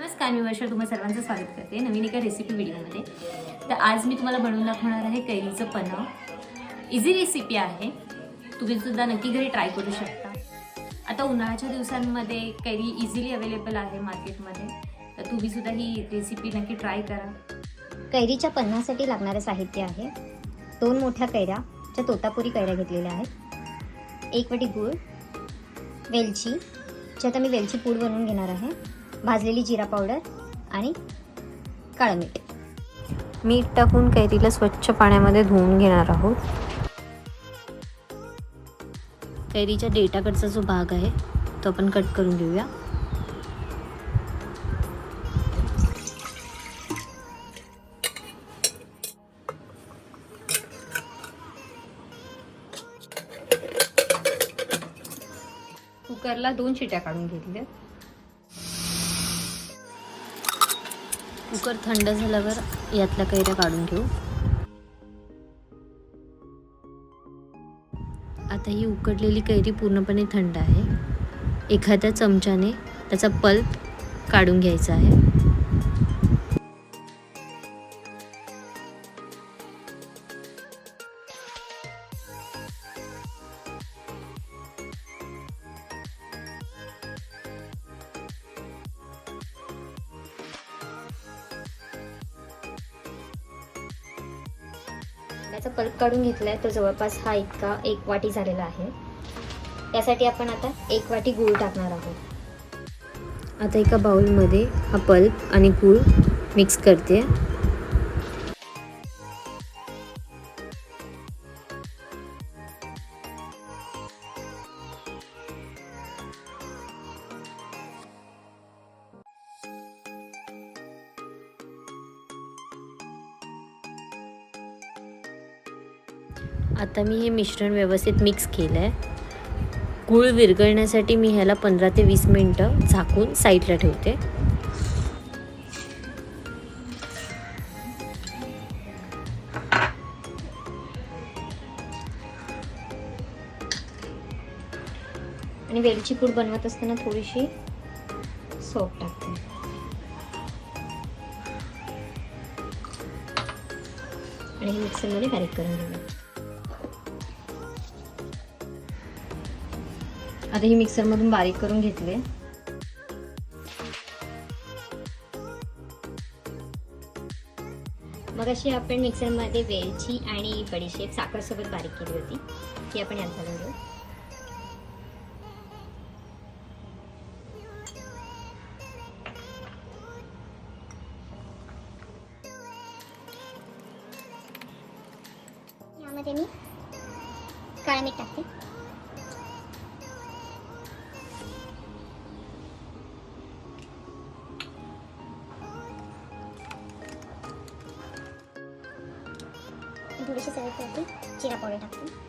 नमस्कार मी वर्षा तुम्हा सर्वांचं स्वागत करते नवीन एका रेसिपी व्हिडिओमध्ये. तर आज मी तुम्हाला बनवून दाखवणार आहे कैरीचं पन्हा. इझी रेसिपी आहे. तुम्ही सुद्धा नक्की घरी ट्राय करू शकता. आता उन्हाळ्याच्या दिवसांमध्ये कैरी इझिली अवेलेबल आहे मार्केटमध्ये. तर तुम्ही सुद्धा ही रेसिपी नक्की ट्राय करा. कैरीच्या पन्नासाठी लागणारं साहित्य आहे. दोन मोठ्या कैऱ्या ज्या तोतापुरी कैऱ्या घेतलेल्या आहेत. एक वाटी गूळ वेलची ज्यात मी वेलची पूड बनवून घेणार आहे. भाजलेली जिरा पावडर आणि काळं मीठ. मीठ टाकून कैरीला स्वच्छ पाण्यामध्ये धुवून घेणार आहोत. कैरीच्या डेटाकडचा जो भाग आहे तो आपण कट करून घेऊया. कुकरला दोन शिट्या काढून घेतल्या. कुकर थंड झाल्यावर यातल्या कैऱ्या काढून घेऊ. आता ही उकडलेली कैरी पूर्णपणे थंड आहे. एखाद्या चमच्याने त्याचा पल्प काढून घ्यायचा आहे. त्याचा पल्प काढून घेतलाय तो जवळपास हा इतका एक वाटी झालेला आहे. त्यासाठी आपण आता एक वाटी गूळ टाकणार आहोत. आता एका बाउलमध्ये हा पल्प आणि गूळ मिक्स करते. आता मी हे मिश्रण व्यवस्थित मिक्स केलं आहे गूळ विरघळण्यासाठी मी ह्याला पंधरा ते वीस मिनटं झाकून साईडला ठेवते. आणि वेलची पूड बनवत असताना थोडीशी सोप टाकते. आणि हे मिक्सरमध्ये बारीक करून घेऊया. आता ही मिक्सरमधून बारीक करून घेतले. मग अशी आपण मिक्सरमध्ये वेलची आणि बडीशेप साखरसोबत बारीक केली होती. ती आपण यात घालून घेऊ यामध्ये मी काळं मीठ टाकते. थोडीशी सवय करते जिरा पावडर टाकते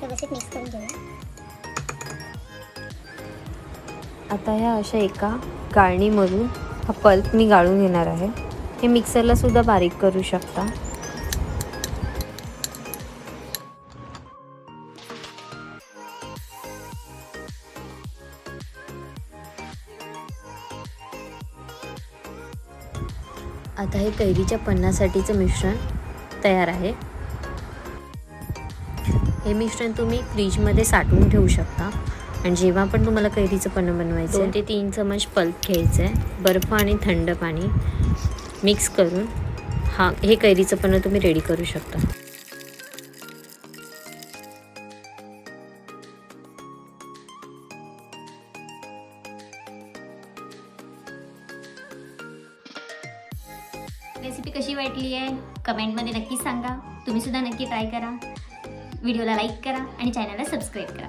व्यवस्थित मिक्स करून घेऊया आता ह्या अशा एका गाळणीमधून हा पल्प मी गाळून घेणार आहे. हे मिक्सरला सुद्धा बारीक करू शकता. आता हे कैरीच्या पन्नासाठीचं मिश्रण तयार आहे. हे मिश्रण तुम्ही फ्रीजमध्ये साठवून ठेवू शकता. आणि जेव्हा पण तुम्हाला कैरीचं पन्ह बनवायचं दोन ते तीन चमच पल्प घ्यायचं आहे. बर्फ आणि थंड पाणी मिक्स करून हा हे कैरीचं पन्ह तुम्ही रेडी करू शकता. रेसिपी कशी वाटली आहे? कमेंटमध्ये नक्की सांगा. तुम्ही सुद्धा नक्की ट्राय करा. व्हिडिओला लाईक करा आणि चॅनलला सबस्क्राईब करा.